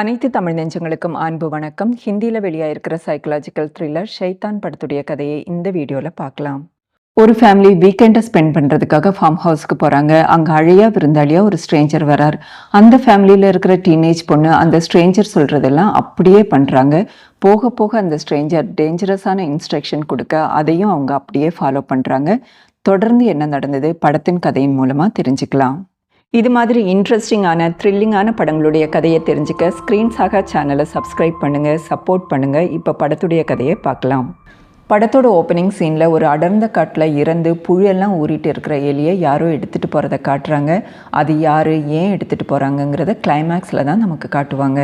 அனைத்து தமிழ் நெஞ்சங்களுக்கும் அன்பு வணக்கம். ஹிந்தியில் வெளியாயிருக்கிற சைக்கலாஜிக்கல் த்ரில்லர் ஷைத்தான் படத்துடைய கதையை இந்த வீடியோவில் பார்க்கலாம். ஒரு ஃபேமிலி வீக்கெண்டை ஸ்பெண்ட் பண்ணுறதுக்காக ஃபார்ம் ஹவுஸ்க்கு போகிறாங்க அங்கே அழியா விருந்தாளியாக ஒரு ஸ்ட்ரேஞ்சர் வரார். அந்த ஃபேமிலியில் இருக்கிற டீனேஜ் பொண்ணு அந்த ஸ்ட்ரேஞ்சர் சொல்கிறதெல்லாம் அப்படியே பண்ணுறாங்க போக போக அந்த ஸ்ட்ரேஞ்சர் டேஞ்சரஸான இன்ஸ்ட்ரக்ஷன் கொடுக்க அதையும் அவங்க அப்படியே ஃபாலோ பண்ணுறாங்க தொடர்ந்து என்ன நடந்தது படத்தின் கதையின் மூலமாக தெரிஞ்சுக்கலாம். இது மாதிரி இன்ட்ரெஸ்டிங்கான த்ரில்லிங்கான படங்களுடைய கதையை தெரிஞ்சுக்க ஸ்க்ரீன் சாகா சேனலை சப்ஸ்கிரைப் பண்ணுங்கள் சப்போர்ட் பண்ணுங்கள் இப்போ படத்துடைய கதையை பார்க்கலாம். படத்தோட ஓப்பனிங் சீனில் ஒரு அடர்ந்த காட்டில் இறந்து புழியெல்லாம் ஊறிட்டு இருக்கிற எலியை யாரோ எடுத்துகிட்டு போகிறத காட்டுறாங்க. அது யார் ஏன் எடுத்துகிட்டு போகிறாங்கங்கிறத கிளைமேக்ஸில் தான் நமக்கு காட்டுவாங்க.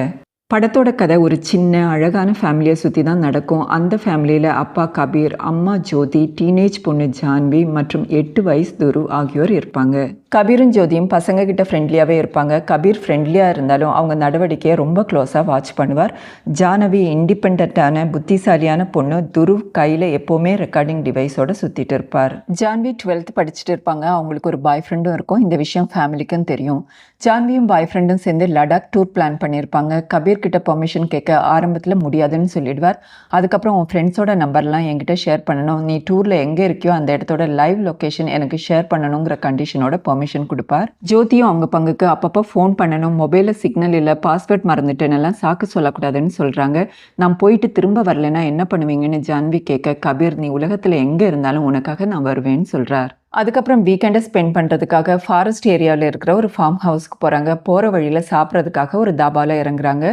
படத்தோட கதை ஒரு சின்ன அழகான ஃபேமிலியை சுற்றி தான் நடக்கும். அந்த ஃபேமிலியில் அப்பா கபீர் அம்மா ஜோதி டீனேஜ் பொண்ணு ஜான்வி மற்றும் எட்டு வயசு துரு ஆகியோர் இருப்பாங்க. கபீரும் ஜோதியும் பசங்க கிட்ட ஃப்ரெண்ட்லியாகவே இருப்பாங்க. கபீர் ஃப்ரெண்ட்லியாக இருந்தாலும் அவங்க நடவடிக்கையை ரொம்ப க்ளோஸாக வாட்ச் பண்ணுவார். ஜானவி இண்டிபெண்ட்டான புத்திசாலியான பொண்ணு துரு கையில் எப்போவுமே ரெக்கார்டிங் டிவைஸோட சுற்றிட்டு இருப்பார். ஜான்வி டுவெல்த் படிச்சுட்டு இருப்பாங்க. அவங்களுக்கு ஒரு பாய் ஃப்ரெண்டும் இருக்கும். இந்த விஷயம் ஃபேமிலிக்கும் தெரியும். ஜான்வியும் பாய் ஃப்ரெண்டும் சேர்ந்து லடாக் டூர் பிளான் பண்ணியிருப்பாங்க. கபீர் கிட்ட பர்மிஷன் கேட்க ஆரம்பத்தில் முடியாதுன்னு சொல்லிடுவார். அதுக்கப்புறம் உன் ஃப்ரெண்ட்ஸோட நம்பர்லாம் என்கிட்ட ஷேர் பண்ணணும். நீ டூரில் எங்கே இருக்கியோ அந்த இடத்தோட லைவ் லொக்கேஷன் எனக்கு ஷேர் பண்ணணுங்கிற கண்டிஷனோட பர்மிஷன் கொடுப்பார். ஜோதியும் அவங்க பங்குக்கு அப்பப்போ ஃபோன் பண்ணணும். மொபைலில் சிக்னல் இல்லை பாஸ்வேர்ட் மறந்துட்டேன்னெல்லாம் சாக்கு சொல்லக்கூடாதுன்னு சொல்கிறாங்க நான் போயிட்டு திரும்ப வரலைன்னா என்ன பண்ணுவீங்கன்னு ஜான்வி கேட்க கபீர் நீ உலகத்தில் எங்கே இருந்தாலும் உனக்காக நான் வருவேன்னு சொல்கிறார் அதுக்கப்புறம் வீக்கெண்டை ஸ்பெண்ட் பண்ணுறதுக்காக ஃபாரஸ்ட் ஏரியாவில் இருக்கிற ஒரு ஃபார்ம் ஹவுஸ்க்கு போகிறாங்க போகிற வழியில் சாப்பிட்றதுக்காக ஒரு தாபாவில் இறங்குறாங்க.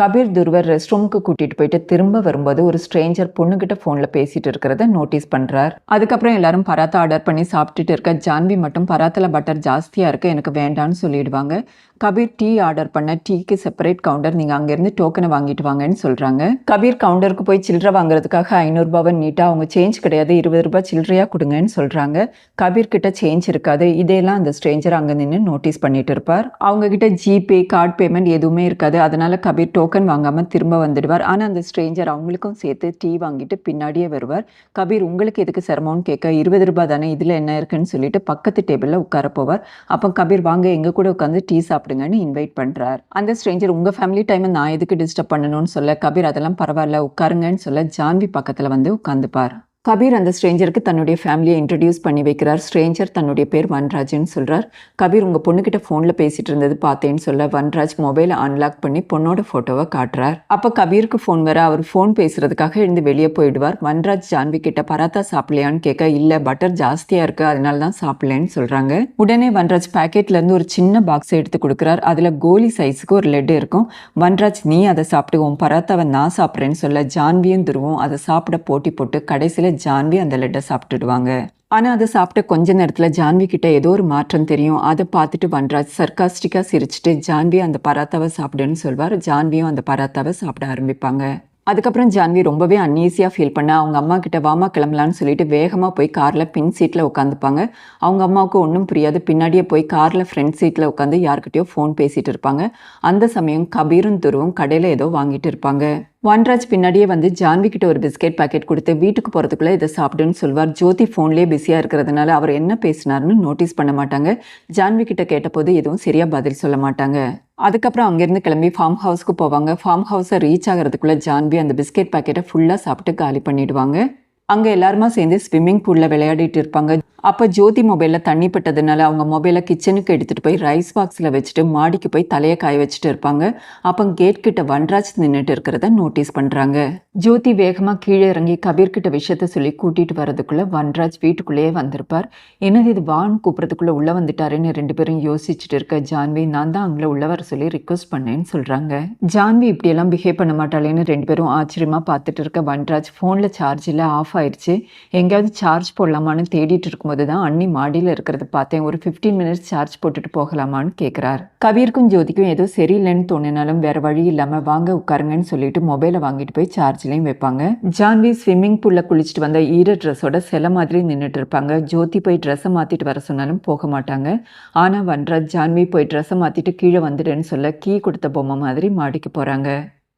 கபீர் துருவர் ரெஸ்ட் ரூமுக்கு கூட்டிகிட்டு போயிட்டு திரும்ப வரும்போது ஒரு ஸ்ட்ரேஞ்சர் பொண்ணுக்கிட்ட ஃபோனில் பேசிகிட்டு இருக்கிறத நோட்டீஸ் பண்ணுறார் அதுக்கப்புறம் எல்லாரும் பராத்தா ஆர்டர் பண்ணி சாப்பிட்டுட்டு இருக்க. ஜான்வி மட்டும் பராத்தில் பட்டர் ஜாஸ்தியாக இருக்குது எனக்கு வேண்டான்னு சொல்லிடுவாங்க. கபீர் டீ ஆர்டர் பண்ண டீக்கு செப்பரேட் கவுண்டர் நீங்கள் அங்கேருந்து டோக்கனை வாங்கிட்டு வாங்கன்னு சொல்கிறாங்க கபீர் கவுண்டருக்கு போய் சில்லறை வாங்குறதுக்காக ஐநூறுரூபாவை நீட்டாக அவங்க சேஞ்ச் கிடையாது இருபது ரூபாய் சில்லறையாக கொடுங்கன்னு சொல்கிறாங்க கபீர் கிட்ட சேஞ்ச் இருக்காது இதையெல்லாம் அந்த ஸ்ட்ரேஞ்சர் அங்கே நின்று நோட்டீஸ் பண்ணிட்டு இருப்பார். அவங்கக்கிட்ட ஜிபே கார்டு பேமெண்ட் எதுவுமே இருக்காது அதனால் கபீர் டோக்கன் வாங்காமல் திரும்ப வந்துடுவார். ஆனால் அந்த ஸ்ட்ரேஞ்சர் அவங்களுக்கும் சேர்த்து டீ வாங்கிட்டு பின்னாடியே வருவார். கபீர் உங்களுக்கு எதுக்கு சிரமம்னு கேட்க இருபது ரூபாய் தானே இதில் என்ன இருக்குன்னு சொல்லிட்டு பக்கத்து டேபிளில் உட்கார போவார். அப்போ கபீர் வாங்க எங்கள் கூட உட்காந்து டீ சாப்பிடுங்கன்னு இன்வைட் பண்ணுறார் அந்த ஸ்ட்ரேஞ்சர் உங்கள் ஃபேமிலி டைமை நான் எதுக்கு டிஸ்டர்ப் பண்ணணும்னு சொல்ல கபீர் அதெல்லாம் பரவாயில்ல உட்காருங்கன்னு சொல்ல ஜான்வி பக்கத்தில் வந்து உட்காந்துப்பார் கபீர் அந்த ஸ்ட்ரேஞ்சருக்கு தன்னுடைய ஃபேமிலியை இன்ட்ரடியூஸ் பண்ணி வைக்கிறார். ஸ்ட்ரேஞ்சர் தன்னுடைய பேர் வன்ராஜ்னு சொல்கிறார் கபீர் உங்கள் பொண்ணுக்கிட்ட ஃபோனில் பேசிகிட்டு இருந்தது பார்த்தேன்னு சொல்ல வன்ராஜ் மொபைலை அன்லாக் பண்ணி பொண்ணோட ஃபோட்டோவை காட்டுறார். அப்போ கபீருக்கு ஃபோன் வர அவர் ஃபோன் பேசுகிறதுக்காக எழுந்து வெளியே போயிடுவார். வன்ராஜ் ஜான்வி கிட்ட பராத்தா சாப்பிடலையான்னு கேட்க இல்லை பட்டர் ஜாஸ்தியாக இருக்குது அதனால தான் சாப்பிடலன்னு சொல்கிறாங்க உடனே வன்ராஜ் பேக்கெட்லேருந்து ஒரு சின்ன பாக்ஸை எடுத்து கொடுக்குறார். அதில் கோலி சைஸுக்கு ஒரு லெட் இருக்கும். வன்ராஜ் நீ அதை சாப்பிட்டு உன் பராத்தாவை நான் சாப்பிட்றேன்னு சொல்ல ஜான்வியும் துருவும் அதை சாப்பிட போட்டி போட்டு கடைசியில் ஜான்வி அந்த லெட்டை சாப்பிட்டுடுவாங்க. ஆனால் அதை சாப்பிட்ட கொஞ்ச நேரத்தில் ஜான்வி கிட்ட ஏதோ ஒரு மாற்றம் தெரியும். அதை பார்த்துட்டு வன்ராஜ் சர்க்காஸ்டிக்காக சிரிச்சிட்டு ஜான்வி அந்த பராத்தாவை சாப்பிடுன்னு சொல்வார். ஜான்வியும் அந்த பராத்தாவை சாப்பிட ஆரம்பிப்பாங்க. அதுக்கப்புறம் ஜான்வி ரொம்பவே அன்ஈஸியாக ஃபீல் பண்ண அவங்க அம்மா கிட்ட வாமா கிளம்பலான்னு சொல்லிட்டு வேகமாக போய் காரில் பின் சீட்டில் உட்காந்துப்பாங்க. அவங்க அம்மாவுக்கு ஒன்றும் புரியாது. பின்னாடியே போய் காரில் ஃப்ரண்ட் சீட்டில் உட்காந்து யார்கிட்டயோ ஃபோன் பேசிகிட்டு இருப்பாங்க. அந்த சமயம் கபீரும் துருவும் கடையில் ஏதோ வாங்கிட்டு இருப்பாங்க. வன்ராஜ் பின்னாடியே வந்து ஜான்விக்கிட்ட ஒரு பிஸ்கெட் பாக்கெட் கொடுத்து வீட்டுக்கு போகிறதுக்குள்ளே இதை சாப்பிடுன்னு சொல்வார். ஜோதி ஃபோன்லேயே பிஸியாக இருக்கிறதுனால அவர் என்ன பேசினார்னு நோட்டீஸ் பண்ண மாட்டாங்க. ஜான்விக்கிட்ட கேட்டபோது எதுவும் சரியாக பதில் சொல்ல மாட்டாங்க. அதுக்கப்புறம் அங்கேருந்து கிளம்பி ஃபார்ம் ஹவுஸ்க்கு போவாங்க. ஃபார்ம் ஹவுஸை ரீச் ஆகிறதுக்குள்ளே ஜான்வி அந்த பிஸ்கெட் பாக்கெட்டை ஃபுல்லாக சாப்பிட்டு காலி பண்ணிவிடுவாங்க அங்கே எல்லாருமா சேர்ந்து ஸ்விம்மிங் பூலில் விளையாடிட்டு இருப்பாங்க. அப்போ ஜோதி மொபைலில் தண்ணி பட்டதுனால அவங்க மொபைலை கிச்சனுக்கு எடுத்துகிட்டு போய் ரைஸ் பாக்ஸில் வச்சுட்டு மாடிக்கு போய் தலையை காய வச்சுட்டு இருப்பாங்க. அப்போ கேட் கிட்ட வன்ராஜ் நின்றுட்டு இருக்கிறத நோட்டீஸ் பண்ணுறாங்க ஜோதி வேகமாக கீழே இறங்கி கபீர்கிட்ட விஷயத்த சொல்லி கூட்டிகிட்டு வரதுக்குள்ளே வன்ராஜ் வீட்டுக்குள்ளேயே வந்திருப்பார். என்னது இது வான் கூப்பிட்றதுக்குள்ளே உள்ளே வந்துட்டாருன்னு ரெண்டு பேரும் யோசிச்சுட்டு இருக்க ஜான்வி நான் தான் அவங்கள உள்ளே வர சொல்லி ரிக்வஸ்ட் பண்ணேன்னு சொல்கிறாங்க ஜான்வி இப்படியெல்லாம் பிஹேவ் பண்ண மாட்டாளேன்னு ரெண்டு பேரும் ஆச்சரியமாக பார்த்துட்டு இருக்க வன்ராஜ் ஃபோனில் சார்ஜ் இல்லை ஆஃப் ஆயிடுச்சு எங்கேயாவது சார்ஜ் போடலாமான்னு தேடிட்டு இருக்கும்போது தான் அண்ணி மாடியில் இருக்கிறத பார்த்தேன். ஒரு ஃபிஃப்டீன் மினிட்ஸ் சார்ஜ் போட்டுட்டு போகலாமான்னு கேட்குறார் கபீருக்கும் ஜோதிக்கும் ஏதோ சரியில்லைன்னு தோணினாலும் வேறு வழி இல்லாமல் வாங்க உட்காருங்கன்னு சொல்லிட்டு மொபைலை வாங்கிட்டு போய் சார்ஜ் லாட்ஜ்லேயும் வைப்பாங்க. ஜான்வி ஸ்விம்மிங் பூலில் குளிச்சுட்டு வந்த ஈர ட்ரெஸ்ஸோட சில மாதிரி நின்றுட்டு இருப்பாங்க ஜோதி போய் ட்ரெஸ்ஸை மாற்றிட்டு வர சொன்னாலும் போக மாட்டாங்க. ஆனால் வன்ராஜ் ஜான்வி போய் ட்ரெஸ்ஸை மாற்றிட்டு கீழே வந்துடுன்னு சொல்ல கீ கொடுத்த பொம்மை மாதிரி மாடிக்கு போகிறாங்க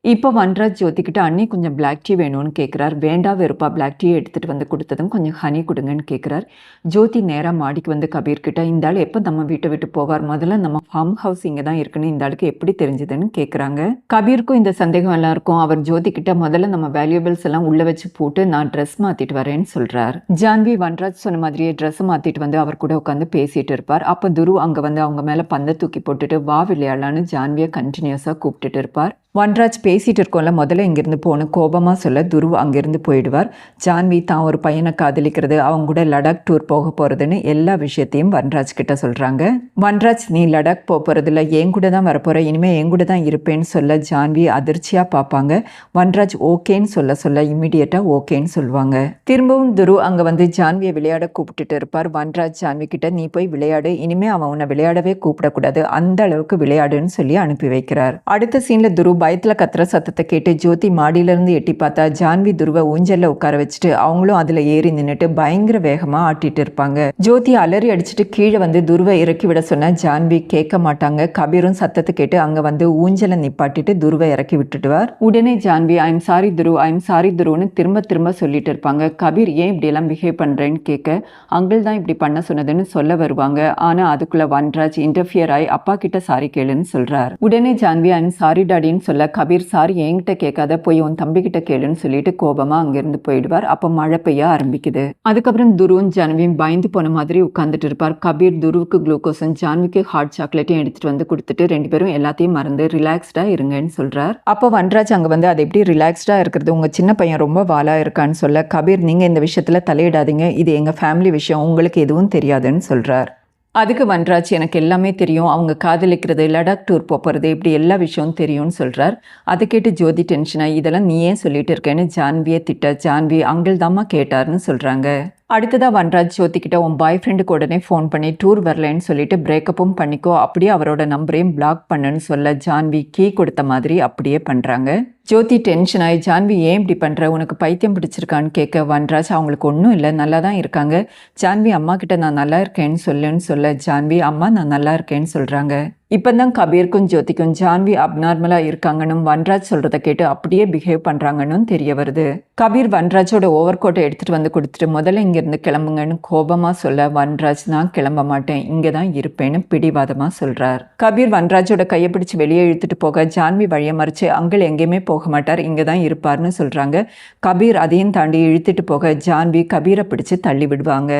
இப்போ வன்ராஜ் ஜோதிக்கிட்ட அண்ணி கொஞ்சம் பிளாக் டீ வேணும்னு கேட்குறார் வேண்டா வெறுப்பா பிளாக் டீ எடுத்துகிட்டு வந்து கொடுத்ததும் கொஞ்சம் ஹனி கொடுங்கன்னு கேட்குறார் ஜோதி நேராக மாடிக்கு வந்து கபீர்கிட்ட இந்த ஆள் எப்போ நம்ம வீட்டை விட்டு போவார்? முதல்ல நம்ம ஃபார்ம் ஹவுஸ் இங்கே தான் இருக்குன்னு இந்த ஆளுக்கு எப்படி தெரிஞ்சதுன்னு கேட்குறாங்க கபீருக்கும் இந்த சந்தேகம் எல்லாம் இருக்கும் அவர் ஜோதி முதல்ல நம்ம வேல்யூபிள்ஸ் எல்லாம் உள்ளே வச்சு போட்டு நான் ட்ரெஸ் மாற்றிட்டு வரேன்னு சொல்கிறார் ஜான்வி வன்ராஜ் சொன்ன மாதிரியே ட்ரெஸ் மாற்றிட்டு வந்து அவர் கூட உட்காந்து பேசிட்டு இருப்பார். அப்போ துரு அங்கே வந்து அவங்க மேலே பந்தை தூக்கி போட்டுட்டு வா விளையாடலான்னு ஜான்வியை கண்டினியூஸாக கூப்பிட்டுட்டு இருப்பார். வன்ராஜ் பேசிகிட்டு இருக்கோம்ல முதல்ல இங்கேருந்து போகணும். கோபமாக சொல்ல துருவ் அங்கேருந்து போயிடுவார். ஜான்வி தான் ஒரு பையனை காதலிக்கிறது. அவங்க கூட லடாக் டூர் போக போகிறதுன்னு எல்லா விஷயத்தையும் வன்ராஜ் கிட்ட சொல்கிறாங்க வன்ராஜ் நீ லடாக் போக போகிறதில்ல என் கூட தான் வரப்போகிற இனிமேல் என் கூட தான் இருப்பேன்னு சொல்ல ஜான்வி அதிர்ச்சியாக பார்ப்பாங்க. வன்ராஜ் ஓகேன்னு சொல்ல சொல்ல இம்மிடியட்டாக ஓகேன்னு சொல்லுவாங்க. திரும்பவும் துரு அங்கே வந்து ஜான்வியை விளையாட கூப்பிட்டுட்டு இருப்பார். வன்ராஜ் ஜான்வி கிட்ட நீ போய் விளையாடு. இனிமேல் அவன் உன்னை விளையாடவே கூப்பிடக்கூடாது. அந்த அளவுக்கு விளையாடுன்னு சொல்லி அனுப்பி வைக்கிறார். அடுத்த சீனில் துருவ் பயத்துல கத்துற சத்தத்தை கேட்டு ஜோதி மாடியில இருந்து எட்டி பார்த்தா ஜான்வி துருவை ஊஞ்சல்ல உட்கார வச்சுட்டு அவங்களும் அதுல ஏறி நின்னுட்டு பயங்கர வேகமா ஆட்டிட்டு இருப்பாங்க. ஜோதி அலறி அடிச்சுட்டு கீழே வந்து துருவை இறக்கி விட சொன்ன ஜான்வி கேட்க மாட்டாங்க. கபீரும் சத்தத்தை கேட்டு அங்க வந்து ஊஞ்சலை நிப்பாட்டிட்டு துருவை இறக்கி விட்டுடுவார் உடனே Jhanvi I'm sorry Thuru I'm sorry துருன்னு திரும்ப திரும்ப சொல்லிட்டு இருப்பாங்க. கபீர் ஏன் இப்படியெல்லாம் பிஹேவ் பண்றேன்னு கேட்க அங்கிள் தான் இப்படி பண்ண சொன்னதுன்னு சொல்ல வருவாங்க. ஆனா அதுக்குள்ள வன்ராஜ் இன்டர்ஃபியர் ஆகி அப்பா கிட்ட சாரி கேளுன்னு சொல்கிறார் உடனே ஜான்வி ஐம் சாரி டாடின்னு சொல்ல கபீர் சார் என்கிட்ட கேட்காத போய் உன் தம்பிக்கிட்ட கேளுன்னு சொல்லிட்டு கோபமா அங்கிருந்து போயிடுவார். அப்ப மழை பெய்ய ஆரம்பிக்குது. அதுக்கப்புறம் துருவும் ஜான்வியும் பயந்து போன மாதிரி உட்காந்துட்டு இருப்பார். கபீர் துருவுக்கு குளுக்கோஸும் ஜான்விக்கு ஹாட் சாக்லேட்டையும் எடுத்துட்டு வந்து கொடுத்துட்டு ரெண்டு பேரும் எல்லாத்தையும் மறந்து ரிலாக்ஸ்டா இருங்கன்னு சொல்றார். அப்போ வன்ராஜ் அங்க வந்து அது எப்படி ரிலாக்ஸ்டா இருக்கிறது? உங்க சின்ன பையன் ரொம்ப வாலா இருக்கான்னு சொல்ல கபீர் நீங்க இந்த விஷயத்துல தலையிடாதீங்க. இது எங்க ஃபேமிலி விஷயம். உங்களுக்கு எதுவும் தெரியாதுன்னு சொல்றார். அதுக்கு வன்ராஜ் எனக்கு எல்லாமே தெரியும். அவங்க காதலிக்கிறது லடாக் டூர் போகிறது இப்படி எல்லா விஷயமும் தெரியும்னு சொல்கிறார் அதை கேட்டு ஜோதி டென்ஷனாக இதெல்லாம் நீ ஏன் சொல்லிட்டு இருக்கேன்னு ஜான்வியை திட்ட ஜான்வி அங்கிள் தாம்மா கேட்டார்னு சொல்கிறாங்க அடுத்ததாக வன்ராஜ் ஜோதிக்கிட்ட உன் பாய் ஃப்ரெண்டுக்கு உடனே ஃபோன் பண்ணி டூர் வரலைன்னு சொல்லிட்டு பிரேக்கப்பும் பண்ணிக்கோ. அப்படியே அவரோட நம்பரையும் பிளாக் பண்ணுன்னு சொல்ல ஜான்வி கீ கொடுத்த மாதிரி அப்படியே பண்ணுறாங்க ஜோதி டென்ஷன் ஆகி ஜான்வி ஏன் இப்படி பண்ணுற உனக்கு பைத்தியம் பிடிச்சிருக்கான்னு கேட்க வன்ராஜ் அவங்களுக்கு ஒன்றும் இல்லை நல்லா தான் இருக்காங்க. ஜான்வி அம்மா கிட்ட நான் நல்லா இருக்கேன்னு சொல்லுன்னு சொல்ல ஜான்வி அம்மா நான் நல்லா இருக்கேன்னு சொல்கிறாங்க இப்போ தான் கபீருக்கும் ஜோதிக்கும் ஜான்வி அப்நார்மலாக இருக்காங்கன்னு வன்ராஜ் சொல்கிறத கேட்டு அப்படியே பிஹேவ் பண்ணுறாங்கன்னு தெரிய வருது. கபீர் வன்ராஜோட ஓவர் கோட்டை எடுத்துகிட்டு வந்து கொடுத்துட்டு முதல்ல இங்கேருந்து கிளம்புங்கன்னு கோபமாக சொல்ல வன்ராஜ் நான் கிளம்ப மாட்டேன். இங்கே தான் இருப்பேன்னு பிடிவாதமாக சொல்கிறார் கபீர் வன்ராஜோட கையை பிடிச்சி வெளியே இழுத்துட்டு போக ஜான்வி வழியை மறைச்சு அங்கிள் எங்கேயுமே போக மாட்டார். இங்கே தான் இருப்பார்னு சொல்கிறாங்க கபீர் அதையும் தாண்டி இழுத்துட்டு போக ஜான்வி கபீரை பிடிச்சி தள்ளி விடுவாங்க.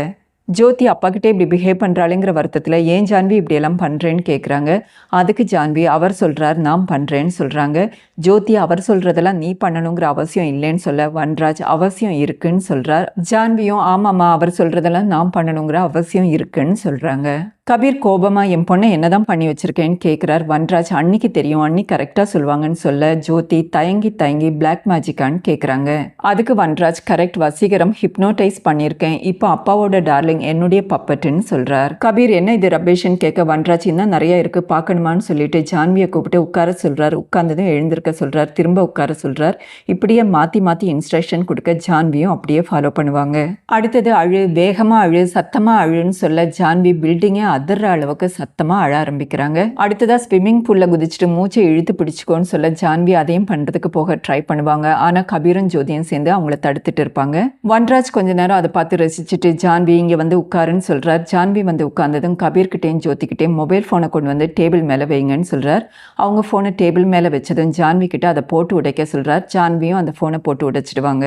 ஜோதி அப்பாக்கிட்டே இப்படி பிஹேவ் பண்ணுறாளுங்கிற வருத்தத்தில் ஏன் ஜான்வி இப்படியெல்லாம் பண்ணுறேன்னு கேட்குறாங்க அதுக்கு ஜான்வி அவர் சொல்கிறார் நான் பண்ணுறேன்னு சொல்கிறாங்க ஜோதி அவர் சொல்கிறதெல்லாம் நீ பண்ணணுங்கிற அவசியம் இல்லைன்னு சொல்ல வன்ராஜ் அவசியம் இருக்குன்னு சொல்கிறார் ஜான்வியும் ஆமாம்மா அவர் சொல்கிறதெல்லாம் நான் பண்ணணுங்கிற அவசியம் இருக்குன்னு சொல்கிறாங்க கபீர் கோபமா என் பொண்ணை என்னதான் பண்ணி வச்சிருக்கேன்னு கேட்குறார் வன்ராஜ் அன்னிக்கு தெரியும். அன்னி கரெக்டாக சொல்லுவாங்கன்னு சொல்ல ஜோதி தயங்கி தயங்கி பிளாக் மேஜிக்கான்னு கேட்குறாங்க அதுக்கு வன்ராஜ் கரெக்ட் வசீகரம் ஹிப்னோடைஸ் பண்ணியிருக்கேன். இப்போ அப்பாவோட டார்லிங் என்னுடைய பப்பட்டுன்னு சொல்கிறார் கபீர் என்ன இது ரபேஷன் கேட்க வன்ராஜ் இன்னும் நிறைய இருக்கு பார்க்கணுமான்னு சொல்லிட்டு ஜான்வியை கூப்பிட்டு உட்கார சொல்கிறார் உட்கார்ந்ததும் எழுந்திருக்க சொல்கிறார் திரும்ப உட்கார சொல்கிறார் இப்படியே மாற்றி மாற்றி இன்ஸ்ட்ரக்ஷன் கொடுக்க ஜான்வியும் அப்படியே ஃபாலோ பண்ணுவாங்க. அடுத்தது அழு வேகமாக அழு சத்தமாக அழுன்னு சொல்ல ஜான்வி பில்டிங்கே அதர்ற அளவுக்கு சத்தமா அழ ஆரம்பிக்கிறாங்க. அடுத்ததா ஸ்விம்மிங் பூல்ல குதிச்சுட்டு மூச்சை இழுத்து பிடிச்சுக்கோன்னு சொல்ல ஜான்வி அதையும் பண்றதுக்கு போக ட்ரை பண்ணுவாங்க. ஆனா கபீரும் ஜோதியும் சேர்ந்து அவங்கள தடுத்துட்டு இருப்பாங்க. வன்ராஜ் கொஞ்ச நேரம் அதை பார்த்து ரசிச்சுட்டு ஜான்வி இங்க வந்து உட்காருன்னு சொல்றார். ஜான்வி வந்து உட்கார்ந்ததும் கபீர்கிட்டேயும் ஜோதிக்கிட்டையும் மொபைல் ஃபோனை கொண்டு வந்து டேபிள் மேல வைங்கன்னு சொல்றார். அவங்க ஃபோனை டேபிள் மேல வச்சதும் ஜான்வி கிட்ட அதை போட்டு உடைக்க சொல்றார். ஜான்வியும் அந்த ஃபோனை போட்டு உடைச்சிடுவாங்க.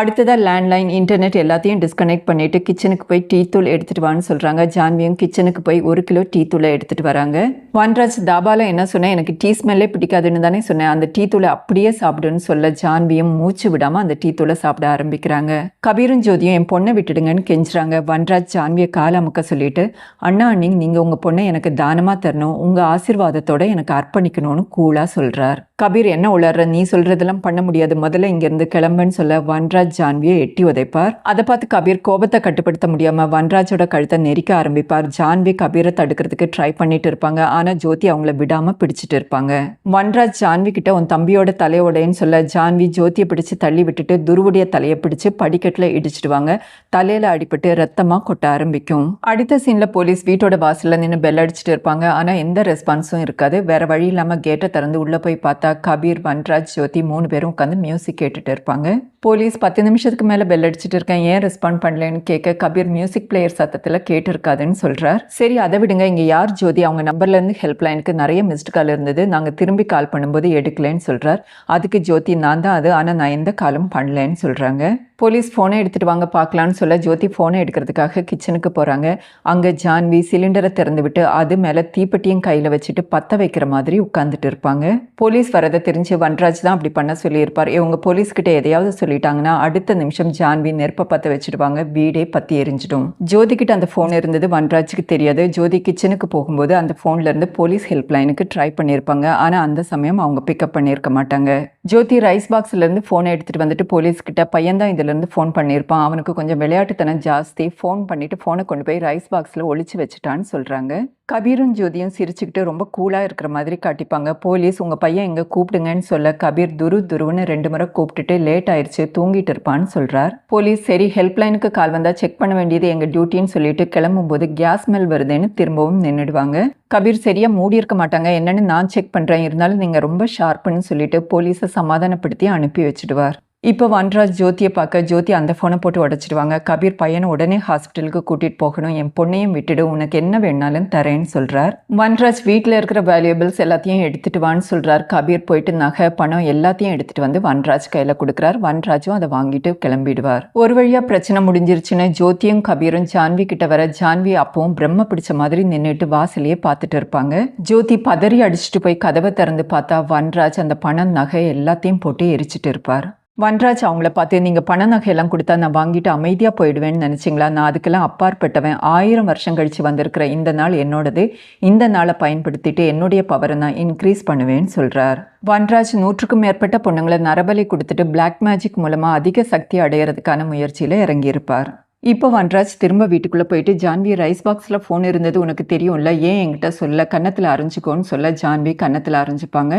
அடுத்ததாக லேண்ட்லைன் இன்டர்நெட் எல்லாத்தையும் டிஸ்கனெக்ட் பண்ணிவிட்டு கிச்சனுக்கு போய் டீ தூள் எடுத்துகிட்டு வான்னு சொல்கிறாங்க ஜான்வியும் கிச்சனுக்கு போய் ஒரு கிலோ டீ தூளை எடுத்துகிட்டு வராங்க. வன்ராஜ் தாபாவில் என்ன சொன்னேன் எனக்கு டீ ஸ்மெல்லே பிடிக்காதுன்னு தானே சொன்னேன். அந்த டீ தூளை அப்படியே சாப்பிடுன்னு சொல்ல ஜான்வியும் மூச்சு விடாமல் அந்த டீ தூளை சாப்பிட ஆரம்பிக்கிறாங்க. கபீரும் ஜோதியும் என் பொண்ணை விட்டுடுங்கன்னு கெஞ்சுறாங்க. வன்ராஜ் ஜான்வியை காலாமுக்க சொல்லிட்டு அண்ணா அண்ணி நீங்கள் உங்கள் பொண்ணை எனக்கு தானமாக தரணும். உங்கள் ஆசிர்வாதத்தோட எனக்கு அர்ப்பணிக்கணும்னு கூலாக சொல்கிறார் கபீர் என்ன உளர்ற? நீ சொல்கிறதெல்லாம் பண்ண முடியாது. முதல்ல இங்கேருந்து கிளம்புன்னு சொல்ல. வன்ராஜ் வன்ராஜ் ஜான்வியை எட்டி உதைப்பார். அதை பார்த்து கபீர் கோபத்தை கட்டுப்படுத்த முடியாம வன்ராஜோட கழுத்தை நெரிக்க ஆரம்பிப்பார். ஜான்வி கபீரை தடுக்கிறதுக்கு ட்ரை பண்ணிட்டு இருப்பாங்க. ஆனா ஜோதி அவங்கள விடாம பிடிச்சிட்டு இருப்பாங்க. வன்ராஜ் ஜான்வி கிட்ட உன் தம்பியோட தலையோடைன்னு சொல்ல ஜான்வி ஜோதியை பிடிச்சு தள்ளி விட்டுட்டு துருவுடைய தலையை பிடிச்சு படிக்கட்டுல இடிச்சிடுவாங்க. தலையில அடிபட்டு ரத்தமா கொட்ட ஆரம்பிக்கும். அடுத்த சீன்ல போலீஸ் வீட்டோட வாசல்ல நின்று பெல் அடிச்சிட்டு இருப்பாங்க. ஆனா எந்த ரெஸ்பான்ஸும் இருக்காது. வேற வழி இல்லாம கேட்டை திறந்து உள்ள போய் பார்த்தா கபீர் வன்ராஜ் ஜோதி மூணு பேரும் உட்காந்து மியூசிக் கேட்டுட்டு இருப்பாங்க. போலீஸ் பத்து நிமிஷத்துக்கு மேலே பெல் அடிச்சிட்டு இருக்கேன். ஏன் ரெஸ்பாண்ட் பண்ணலன்னு கேட்க கபீர் மியூசிக் பிளேயர் சத்தத்தில் கேட்டிருக்காதுன்னு சொல்கிறார் சரி அதை விடுங்க. இங்கே யார் ஜோதி? அவங்க நம்பர்லேருந்து ஹெல்ப்லைனுக்கு ஹெல்ப் லைனுக்கு நிறைய மிஸ்டு கால் இருந்தது. நாங்கள் திரும்பி கால் பண்ணும்போது எடுக்கலைன்னு சொல்கிறார் அதுக்கு ஜோதி நான் தான் அது. ஆனால் நான் எந்த காலும் பண்ணலன்னு சொல்கிறாங்க போலீஸ் ஃபோனை எடுத்துகிட்டு வாங்க பார்க்கலான்னு சொல்ல ஜோதி ஃபோனை எடுக்கிறதுக்காக கிச்சனுக்கு போகிறாங்க அங்கே ஜான்வி சிலிண்டரை திறந்து விட்டு அது மேலே தீப்பெட்டியும் கையில் வச்சுட்டு பற்ற வைக்கிற மாதிரி உட்காந்துட்டு இருப்பாங்க. போலீஸ் வரதை தெரிஞ்சு வன்ராஜ் தான் அப்படி பண்ண சொல்லியிருப்பார். இவங்க போலீஸ்கிட்ட எதையாவது சொல்லிட்டாங்கன்னா அடுத்த நிமிஷம் ஜான்வி நெருப்பை பற்ற வச்சுடுவாங்க. வீடே பற்றி எரிஞ்சிடும். ஜோதி கிட்ட அந்த ஃபோன் இருந்தது வன்ராஜுக்கு தெரியாது. ஜோதி கிச்சனுக்கு போகும்போது அந்த ஃபோன்லேருந்து போலீஸ் ஹெல்ப் லைனுக்கு ட்ரை பண்ணியிருப்பாங்க. ஆனால் அந்த சமயம் அவங்க பிக்கப் பண்ணியிருக்க மாட்டாங்க. ஜோதி ரைஸ் பாக்ஸ்லேருந்து ஃபோனை எடுத்துகிட்டு வந்துட்டு போலீஸ்கிட்ட பையன் தான் இதில் இருந்து ஃபோன் பண்ணியிருப்பான். அவனுக்கு கொஞ்சம் விளையாட்டுத்தனம் ஜாஸ்தி. ஃபோன் பண்ணிட்டு ஃபோனை கொண்டு போய் ரைஸ் பாக்ஸில் ஒழிச்சு வச்சுட்டான்னு சொல்றாங்க. கபீரும் ஜோதியும் சிரிச்சுக்கிட்டு ரொம்ப கூலாக இருக்கிற மாதிரி காட்டிப்பாங்க. போலீஸ் உங்கள் பையன் எங்கே கூப்பிடுங்கன்னு சொல்ல கபீர் துரு துருவுன்னு ரெண்டு முறை கூப்பிட்டுட்டு லேட் ஆயிடுச்சு தூங்கிட்டு இருப்பான்னு சொல்கிறார் போலீஸ் சரி ஹெல்ப்லைனுக்கு கால் வந்தால் செக் பண்ண வேண்டியது எங்கள் டியூட்டின்னு சொல்லிட்டு கிளம்பும்போது கேஸ் ஸ்மெல் வருதுன்னு திரும்பவும் நின்றுடுவாங்க கபீர் சரியாக மூடி இருக்க மாட்டாங்க. என்னன்னு நான் செக் பண்ணுறேன் இருந்தாலும் நீங்கள் ரொம்ப ஷார்ப்புன்னு சொல்லிட்டு போலீஸை சமாதானப்படுத்தி அனுப்பி வச்சுடுவார். இப்போ வன்ராஜ் ஜோதியை பார்க்க ஜோதி அந்த ஃபோனை போட்டு உடச்சிடுவாங்க. கபீர் பையனை உடனே ஹாஸ்பிட்டலுக்கு கூட்டிகிட்டு போகணும். என் பொண்ணையும் விட்டுடு உனக்கு என்ன வேணாலும் தரேன்னு சொல்கிறார் வன்ராஜ் வீட்டில் இருக்கிற வேல்யூபிள்ஸ் எல்லாத்தையும் எடுத்துகிட்டு வான்னு சொல்கிறார் கபீர் போயிட்டு நகை பணம் எல்லாத்தையும் எடுத்துகிட்டு வந்து வன்ராஜ் கையில் கொடுக்குறார். வன்ராஜும் அதை வாங்கிட்டு கிளம்பிடுவார். ஒரு வழியாக பிரச்சனை முடிஞ்சிருச்சுன்னு ஜோதியும் கபீரும் ஜான்வி கிட்ட வர ஜான்வி அப்பவும் பிரம்ம பிடிச்ச மாதிரி நின்றுட்டு வாசலையே பார்த்துட்டு இருப்பாங்க. ஜோதி பதறி அடிச்சுட்டு போய் கதவை திறந்து பார்த்தா வன்ராஜ் அந்த பணம் நகை எல்லாத்தையும் போட்டு எரிச்சிட்டு இருப்பார். வன்ராஜ் அவங்கள பார்த்து நீங்கள் பண நகையெல்லாம் கொடுத்தா நான் வாங்கிட்டு அமைதியாக போயிடுவேன்னு நினச்சிங்களா? நான் அதுக்கெல்லாம் அப்பாற்பட்டவன். ஆயிரம் வருஷம் கழித்து வந்திருக்கிற இந்த நாள் என்னோடது. இந்த நாளை பயன்படுத்திட்டு என்னுடைய பவரை நான் இன்க்ரீஸ் பண்ணுவேன்னு சொல்கிறார் வன்ராஜ் நூற்றுக்கும் மேற்பட்ட பொண்ணுங்களை நரபலி கொடுத்துட்டு பிளாக் மேஜிக் மூலமாக அதிக சக்தி அடையிறதுக்கான முயற்சியில் இறங்கியிருப்பார். இப்போ வன்ராஜ் திரும்ப வீட்டுக்குள்ளே போயிட்டு ஜான்வி ரைஸ் பாக்ஸில் ஃபோன் இருந்தது உனக்கு தெரியும்ல? ஏன் என்கிட்ட சொல்ல? கன்னத்தில் அரைஞ்சிக்கோன்னு சொல்ல ஜான்வி கன்னத்தில் அரைஞ்சிப்பாங்க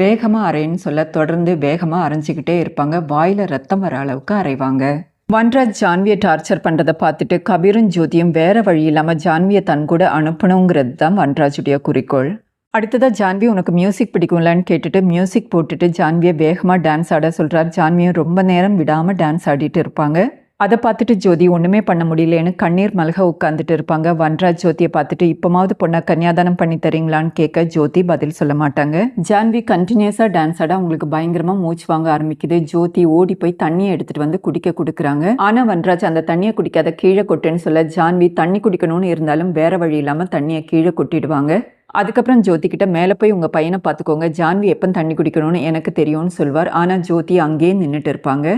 வேகமாக அரைன்னு சொல்ல தொடர்ந்து வேகமாக அரைஞ்சிக்கிட்டே இருப்பாங்க. வாயில் ரத்தம் வர அளவுக்கு அரைவாங்க வன்ராஜ் ஜான்வியை டார்ச்சர் பண்ணுறதை பார்த்துட்டு கபீரும் ஜோதியும் வேற வழி இல்லாமல் ஜான்வியை தன் கூட அனுப்பணுங்கிறது தான் வன்ராஜுடைய குறிக்கோள். அடுத்ததாக ஜான்வி உனக்கு மியூசிக் பிடிக்கும்லான்னு கேட்டுட்டு மியூசிக் போட்டுட்டு ஜான்வியை வேகமாக டான்ஸ் ஆட சொல்கிறார் ஜான்வியும் ரொம்ப நேரம் விடாமல் டான்ஸ் ஆடிட்டு இருப்பாங்க. அதை பார்த்துட்டு ஜோதி ஒன்றுமே பண்ண முடியலன்னு கண்ணீர் மல்க உட்காந்துட்டு இருப்பாங்க. வன்ராஜ் ஜோதியை பார்த்துட்டு இப்போமாவது பொண்ணை கன்னியாதானம் பண்ணி தரீங்களான்னு கேட்க ஜோதி பதில் சொல்ல மாட்டாங்க. ஜான்வி கண்டினியூஸாக டான்ஸ் ஆட அவங்களுக்கு பயங்கரமாக மூச்சு வாங்க ஆரம்பிக்குது. ஜோதி ஓடி போய் தண்ணியை எடுத்துகிட்டு வந்து குடிக்க கொடுக்குறாங்க. ஆனால் வன்ராஜ் அந்த தண்ணியை குடிக்காத கீழே கொட்டுன்னு சொல்ல ஜான்வி தண்ணி குடிக்கணும்னு இருந்தாலும் வேற வழி இல்லாமல் தண்ணியை கீழே கொட்டிடுவாங்க. அதுக்கப்புறம் ஜோதி கிட்ட மேலே போய் உங்கள் பையனை பார்த்துக்கோங்க. ஜான்வி எப்போ தண்ணி குடிக்கணும்னு எனக்கு தெரியும்னு சொல்வார். ஆனால் ஜோதி அங்கேயே நின்றுட்டு இருப்பாங்க.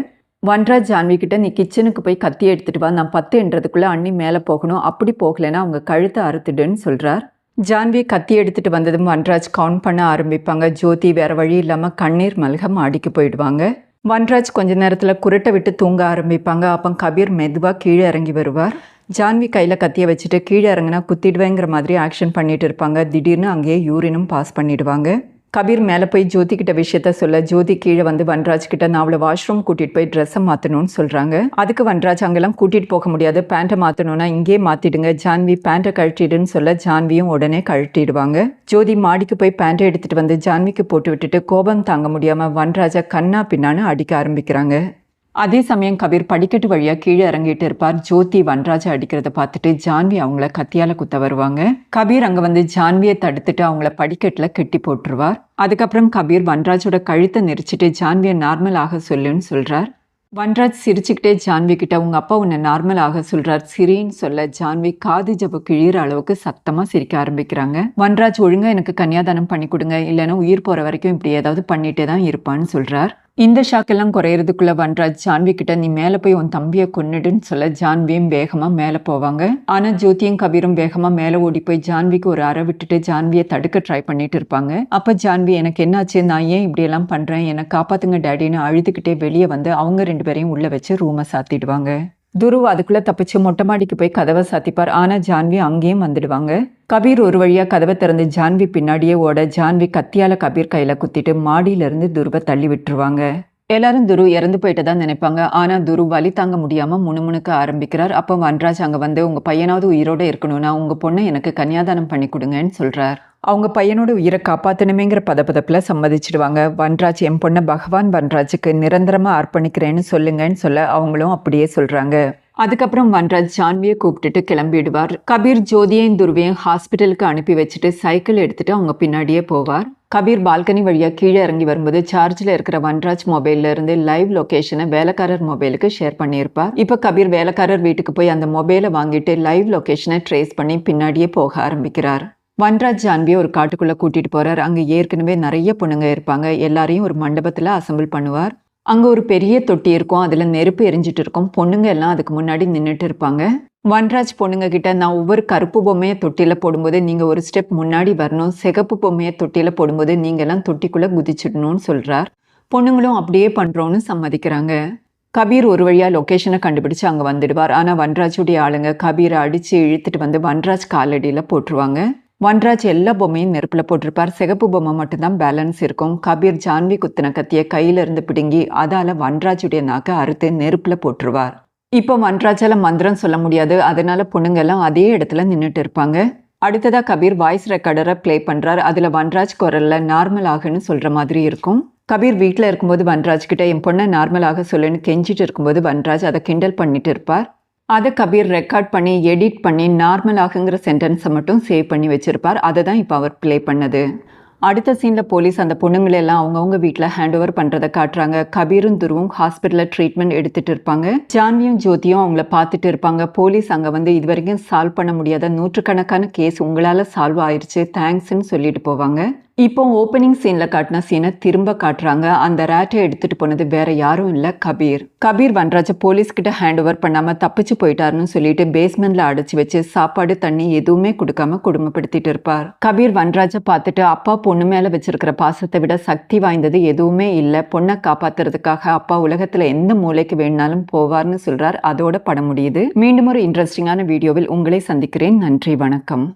வன்ராஜ் ஜான்வி கிட்ட நீ கிச்சனுக்கு போய் கத்தி எடுத்துட்டு வா. நான் பத்து என்றதுக்குள்ளே அண்ணி மேலே போகணும். அப்படி போகலைன்னா அவங்க கழுத்தை அறுத்துடுன்னு சொல்கிறார் ஜான்வி கத்தி எடுத்துட்டு வந்ததும் வன்ராஜ் கவுண்ட் பண்ண ஆரம்பிப்பாங்க. ஜோதி வேற வழி இல்லாமல் கண்ணீர் மல்கம் மாடிக்கு போயிடுவாங்க. வன்ராஜ் கொஞ்ச நேரத்தில் குரட்டை விட்டு தூங்க ஆரம்பிப்பாங்க. அப்போ கபீர் மெதுவாக கீழே இறங்கி வருவார். ஜான்வி கையில் கத்தியை வச்சுட்டு கீழே இறங்கினா குத்திடுவேங்கிற மாதிரி ஆக்ஷன் பண்ணிட்டு இருப்பாங்க. திடீர்னு அங்கேயே யூரினும் பாஸ் பண்ணிடுவாங்க. கபீர் மேலே போய் ஜோதி கிட்ட விஷயத்த சொல்ல ஜோதி கீழே வந்து வன்ராஜ் கிட்ட நான் அவளை வாஷ்ரூம் கூட்டிட்டு போய் ட்ரெஸ்ஸை மாற்றணும்னு சொல்கிறாங்க அதுக்கு வன்ராஜ் அங்கெல்லாம் கூட்டிட்டு போக முடியாது. பேண்ட்டை மாற்றணும்னா இங்கே மாற்றிடுங்க ஜான்வி பேண்ட்டை கழட்டிடுன்னு சொல்ல ஜான்வியும் உடனே கழட்டிடுவாங்க. ஜோதி மாடிக்கு போய் பேண்ட்டை எடுத்துகிட்டு வந்து ஜான்விக்கு போட்டு விட்டுட்டு கோபம் தாங்க முடியாமல் வன்ராஜா கண்ணா பின்னான்னு அடிக்க ஆரம்பிக்கிறாங்க. அதே சமயம் கபீர் படிக்கட்டு வழியாக கீழே இறங்கிட்டு இருப்பார். ஜோதி வன்ராஜை அடிக்கிறத பார்த்துட்டு ஜான்வி அவங்கள கத்தியால் குத்த வருவாங்க. கபீர் அங்கே வந்து ஜான்வியை தடுத்துட்டு அவங்கள படிக்கட்டில் கெட்டி போட்டுருவார். அதுக்கப்புறம் கபீர் வன்ராஜோட கழுத்தை நெரிச்சிட்டு ஜான்வியை நார்மல் ஆக சொல்லுன்னு சொல்கிறார் வன்ராஜ் சிரிச்சுக்கிட்டே ஜான்வி கிட்ட உங்க அப்பா உன்னை நார்மல் ஆக சொல்றார் சிரின்னு சொல்ல ஜான்வி காது ஜப கிழியிற அளவுக்கு சத்தமா சிரிக்க ஆரம்பிக்கிறாங்க. வன்ராஜ் ஒழுங்கா எனக்கு கன்னியாதானம் பண்ணி கொடுங்க. இல்லைன்னா உயிர் போற வரைக்கும் இப்படி ஏதாவது பண்ணிட்டே தான் இருப்பான்னு சொல்றார். இந்த ஷாக்கெல்லாம் குறையறதுக்குள்ள வன்ராஜ் ஜான்வி கிட்ட நீ மேலே போய் உன் தம்பியை கொன்னுடுன்னு சொல்ல ஜான்வியும் வேகமாக மேலே போவாங்க. ஆனால் ஜோதியும் கபீரும் வேகமாக மேலே ஓடி போய் ஜான்விக்கு ஒரு அறை விட்டுட்டு ஜான்வியை தடுக்க ட்ரை பண்ணிட்டு இருப்பாங்க. அப்போ ஜான்வி எனக்கு என்னாச்சு? நான் ஏன் இப்படியெல்லாம் பண்ணுறேன் என்னை காப்பாத்துங்க டேடின்னு அழுதுகிட்டே வெளியே வந்து அவங்க ரெண்டு பேரையும் உள்ள வச்சு ரூமை சாத்திடுவாங்க. துருவ் அதுக்குள்ள தப்பிச்சு மொட்டை மாடிக்கு போய் கதவை சாத்திப்பார். ஆனா ஜான்வி அங்கேயும் வந்துடுவாங்க. கபீர் ஒரு வழியா கதவை திறந்து ஜான்வி பின்னாடியே ஓட ஜான்வி கத்தியால கபீர் கையில குத்திட்டு மாடியில இருந்து துருவை தள்ளி விட்டுருவாங்க. எல்லாரும் துரு இறந்து போயிட்டு தான் நினைப்பாங்க. ஆனா துரு வலி தாங்க முடியாம முணுமுணுக்க ஆரம்பிக்கிறார். அப்போ வன்ராஜ் அங்க வந்து உங்க பையனாவது உயிரோட இருக்கணும்னா உங்க பொண்ணை எனக்கு கன்னியாதானம் பண்ணி கொடுங்கன்னு சொல்றார். அவங்க பையனோட உயிரை காப்பாற்றணுமேங்கிற பதப்பதப்பில் சம்மதிச்சிடுவாங்க. வன்ராஜ் என் பொண்ணை பகவான் வன்ராஜுக்கு நிரந்தரமாக அர்ப்பணிக்கிறேன்னு சொல்லுங்கன்னு சொல்ல அவங்களும் அப்படியே சொல்கிறாங்க அதுக்கப்புறம் வன்ராஜ் ஜான்வியை கூப்பிட்டுட்டு கிளம்பிடுவார். கபீர் ஜோதியையும் துருவையும் ஹாஸ்பிட்டலுக்கு அனுப்பி வச்சுட்டு சைக்கிள் எடுத்துட்டு அவங்க பின்னாடியே போவார். கபீர் பால்கனி வழியாக கீழே இறங்கி வரும்போது சார்ஜில் இருக்கிற வன்ராஜ் மொபைல்ல இருந்து லைவ் லொக்கேஷனை வேலைக்காரர் மொபைலுக்கு ஷேர் பண்ணியிருப்பார். இப்போ கபீர் வேலைக்காரர் வீட்டுக்கு போய் அந்த மொபைலை வாங்கிட்டு லைவ் லொக்கேஷனை ட்ரேஸ் பண்ணி பின்னாடியே போக ஆரம்பிக்கிறார். வன்ராஜ் ஜான்வியை ஒரு காட்டுக்குள்ளே கூட்டிகிட்டு போகிறார் அங்கே ஏற்கனவே நிறைய பொண்ணுங்க இருப்பாங்க. எல்லாரையும் ஒரு மண்டபத்தில் அசம்பிள் பண்ணுவார். அங்கே ஒரு பெரிய தொட்டி இருக்கும். அதில் நெருப்பு எரிஞ்சிட்டு இருக்கும். பொண்ணுங்க எல்லாம் அதுக்கு முன்னாடி நின்றுட்டு இருப்பாங்க. வன்ராஜ் பொண்ணுங்க கிட்ட நான் ஒவ்வொரு கருப்பு பொம்மையை தொட்டியில் போடும்போது நீங்கள் ஒரு ஸ்டெப் முன்னாடி வரணும். சிகப்பு பொம்மையை தொட்டியில் போடும்போது நீங்கள் எல்லாம் தொட்டிக்குள்ளே குதிச்சிடணும்னு சொல்கிறார் பொண்ணுங்களும் அப்படியே பண்ணுறோன்னு சம்மதிக்கிறாங்க. கபீர் ஒரு வழியாக லொக்கேஷனை கண்டுபிடிச்சு அங்கே வந்துடுவார். ஆனால் வன்ராஜுடைய ஆளுங்க கபீரை அடித்து இழுத்துட்டு வந்து வன்ராஜ் காலடியில் போட்டுருவாங்க. வன்ராஜ் எல்லா பொம்மையும் நெருப்பில் போட்டிருப்பார். சிகப்பு பொம்மை மட்டும்தான் பேலன்ஸ் இருக்கும். கபீர் ஜான்வி குத்தின கத்தியை கையிலிருந்து பிடுங்கி அதால் வன்ராஜுடைய நாக்கை அறுத்து நெருப்பில் போட்டுருவார். இப்போ வன்ராஜால மந்திரம் சொல்ல முடியாது. அதனால பொண்ணுங்கெல்லாம் அதே இடத்துல நின்றுட்டு இருப்பாங்க. அடுத்ததாக கபீர் வாய்ஸ் ரெக்கார்டரை ப்ளே பண்ணுறார் அதில் வன்ராஜ் குரலில் நார்மல் ஆகுன்னு சொல்கிற மாதிரி இருக்கும். கபீர் வீட்டில் இருக்கும்போது வன்ராஜ் கிட்ட என் பொண்ணை நார்மலாக சொல்லுன்னு கெஞ்சிட்டு இருக்கும்போது வன்ராஜ் அதை கிண்டல் பண்ணிட்டு இருப்பார். அதை கபீர் ரெக்கார்ட் பண்ணி எடிட் பண்ணி நார்மல் ஆகுங்கிற சென்டென்ஸை மட்டும் சேவ் பண்ணி வச்சுருப்பார். அதை தான் இப்போ அவர் ப்ளே பண்ணது. அடுத்த சீனில் போலீஸ் அந்த பொண்ணுங்களெல்லாம் அவங்கவுங்க வீட்டில் ஹேண்ட் ஓவர் பண்ணுறதை காட்டுறாங்க. கபீரும் துருவும் ஹாஸ்பிட்டலில் ட்ரீட்மெண்ட் எடுத்துகிட்டு இருப்பாங்க. ஜான்வியும் ஜோதியும் அவங்கள பார்த்துட்டு இருப்பாங்க. போலீஸ் அங்கே வந்து இது வரைக்கும் சால்வ் பண்ண முடியாத நூற்றுக்கணக்கான கேஸ் உங்களால் சால்வ் ஆயிடுச்சு தேங்க்ஸ்ன்னு சொல்லிட்டு போவாங்க. இப்போ ஓப்பனிங் சீனில் காட்டின சீனை திரும்ப காட்டுறாங்க. அந்த ரேட்டை எடுத்துட்டு போனது வேற யாரும் இல்லை கபீர். கபீர் வன்ராஜை போலீஸ்கிட்ட ஹேண்ட் ஓவர் பண்ணாமல் தப்பிச்சு போயிட்டாருன்னு சொல்லிட்டு பேஸ்மெண்ட்ல அடைச்சி வச்சு சாப்பாடு தண்ணி எதுவுமே கொடுக்காம குடும்பப்படுத்திட்டு இருப்பார். கபீர் வன்ராஜை பார்த்துட்டு அப்பா பொண்ணு மேல வச்சிருக்கிற பாசத்தை விட சக்தி வாய்ந்தது எதுவுமே இல்லை. பொண்ணை காப்பாத்துறதுக்காக அப்பா உலகத்துல எந்த மூலைக்கு வேணாலும் போவார்னு சொல்றார். அதோட படம் முடியுது. மீண்டும் ஒரு இன்ட்ரெஸ்டிங்கான வீடியோவில் உங்களை சந்திக்கிறேன். நன்றி வணக்கம்.